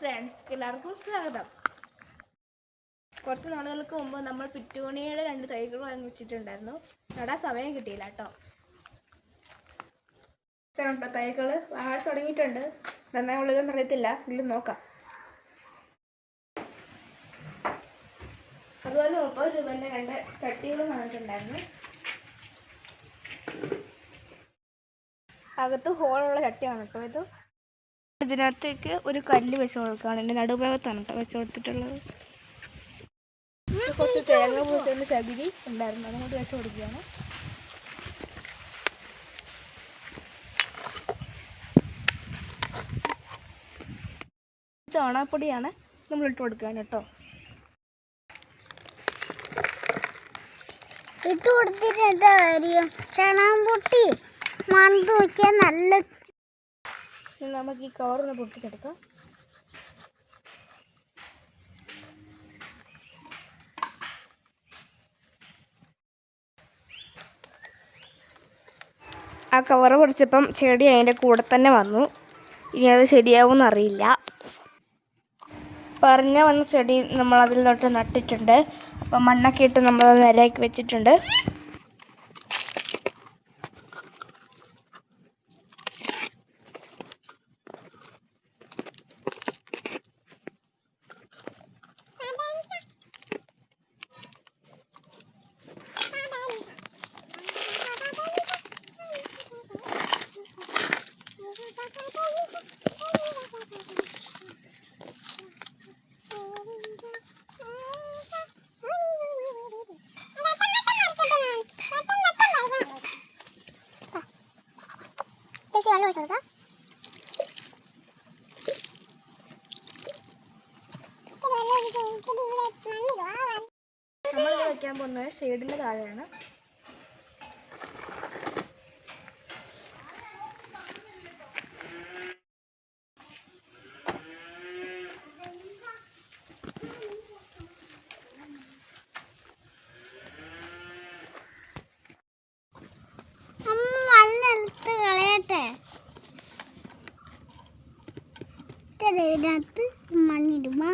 Friends എല്ലാവർക്കും സ്വാഗതം. കുറച്ച് നാളുകൾക്ക് മുമ്പ് നമ്മൾ പിറ്റൂണിയുടെ രണ്ട് തൈകൾ വാങ്ങി വെച്ചിട്ടുണ്ടായിരുന്നു. നടാൻ സമയം കിട്ടിയില്ല കേട്ടോ. ഇത്രണ്ടോ തൈകൾ വാഴ തുടങ്ങിയിട്ടുണ്ട്. നന്നായി ഉള്ളതൊന്നും അറിയത്തില്ല. എങ്കിലും നോക്കാം. അതുപോലെ മുപ്പത് രൂപേന്റെ രണ്ട് ചട്ടികളും വന്നിട്ടുണ്ടായിരുന്നു. അകത്ത് ഹോളുള്ള ചട്ടിയാണ് കേട്ടോ ഇത്. ഇതിനകത്തേക്ക് ഒരു കല്ല് വെച്ച് കൊടുക്കുകയാണ്. എന്റെ നടുഭാഗത്താണ് കേട്ടോ വെച്ച് കൊടുത്തിട്ടുള്ളത്. കുറച്ച് തേങ്ങ പൂച്ചതിന്റെ ചകിരി ഉണ്ടായിരുന്നു. അതുകൊണ്ട് വെച്ച് കൊടുക്കുകയാണ്. ചാണകപ്പൊടിയാണ് നമ്മൾ ഇട്ട് കൊടുക്കുകയാണ് കേട്ടോ. ഇട്ട് കൊടുത്തിട്ട് എന്താ കാര്യം? ചാണകം പൊട്ടി മണ്ണ് നോക്കിയാൽ നല്ല നമുക്ക് ഈ കവറൊന്ന് പൊട്ടിച്ചെടുക്കാം. ആ കവർ പൊടിച്ചപ്പം ചെടി അതിന്റെ കൂടെ തന്നെ വന്നു. ഇനി അത് ശരിയാവുമെന്ന് അറിയില്ല. പറഞ്ഞ വന്ന ചെടി നമ്മൾ തൊട്ട് നട്ടിട്ടുണ്ട്. അപ്പം മണ്ണൊക്കെ ഇട്ട് നമ്മളത് നിരയാക്കി വെച്ചിട്ടുണ്ട്. വെള്ളം ഒഴിച്ചു കൊടുക്കാം നമ്മളിത് വെക്കാൻ പോകുന്നത് ഷെയ്ഡിന്റെ താഴെയാണ്. கீழே எடுத்து மண்ணிடுமா?